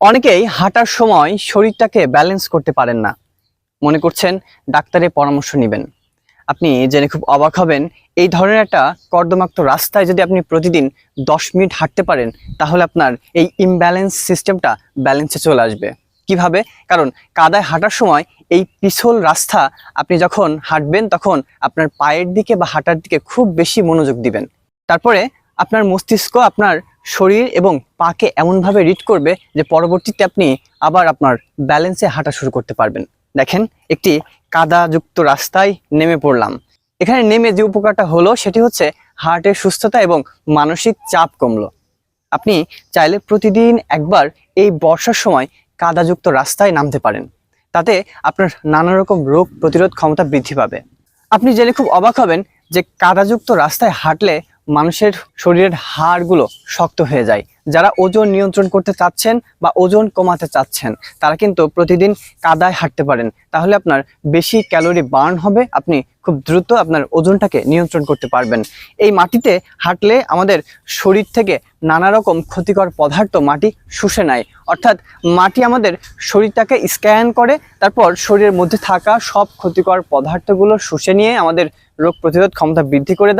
অনেকেই হাঁটার সময় শরীরটাকে ব্যালেন্স করতে পারেন না। মনে করছেন, ডাক্তারের পরামর্শ নেবেন। আপনি জেনে খুব অবাক হবেন, এই ধরনের একটা কর্দমাক্ত রাস্তায় যদি আপনি প্রতিদিন দশ মিনিট হাঁটতে পারেন, তাহলে আপনার এই ইমব্যালেন্স সিস্টেমটা ব্যালেন্সে চলে আসবে। কীভাবে? কারণ কাদায় হাঁটার সময় এই পিছল রাস্তা, আপনি যখন হাঁটবেন তখন আপনার পায়ের দিকে বা হাঁটার দিকে খুব বেশি মনোযোগ দিবেন। তারপরে আপনার মস্তিষ্ক আপনার শরীর এবং পাকে এমনভাবে রিড করবে যে পরবর্তীতে আপনি আবার আপনার ব্যালেন্সে হাঁটা শুরু করতে পারবেন। দেখেন, একটি কাদাযুক্ত রাস্তায় নেমে পড়লাম। এখানে নেমে যে উপকারটা হলো, সেটি হচ্ছে হার্টের সুস্থতা এবং মানসিক চাপ কমলো। আপনি চাইলে প্রতিদিন একবার এই বর্ষার সময় কাদাযুক্ত রাস্তায় নামতে পারেন। তাতে আপনার নানা রকম রোগ প্রতিরোধ ক্ষমতা বৃদ্ধি পাবে। আপনি জেনে খুব অবাক হবেন যে কাদাযুক্ত রাস্তায় হাঁটলে মানুষের শরীরের হাড়গুলো শক্ত হয়ে যায়। যারা ওজন নিয়ন্ত্রণ করতে চাচ্ছেন বা ওজন কমাতে চাচ্ছেন, তারা কিন্তু প্রতিদিন কাদায় হাঁটতে পারেন। তাহলে আপনার বেশি ক্যালোরি বার্ন হবে, আপনি খুব দ্রুত আপনার ওজনটাকে নিয়ন্ত্রণ করতে পারবেন। এই মাটিতে হাঁটলে আমাদের শরীর থেকে নানা রকম ক্ষতিকর পদার্থ মাটি শুষে নেয়। অর্থাৎ মাটি আমাদের শরীরটাকে স্ক্যান করে, তারপর শরীরের মধ্যে থাকা সব ক্ষতিকর পদার্থগুলো শুষে নিয়ে আমাদের রোগ প্রতিরোধ ক্ষমতা বৃদ্ধি করে দেয়।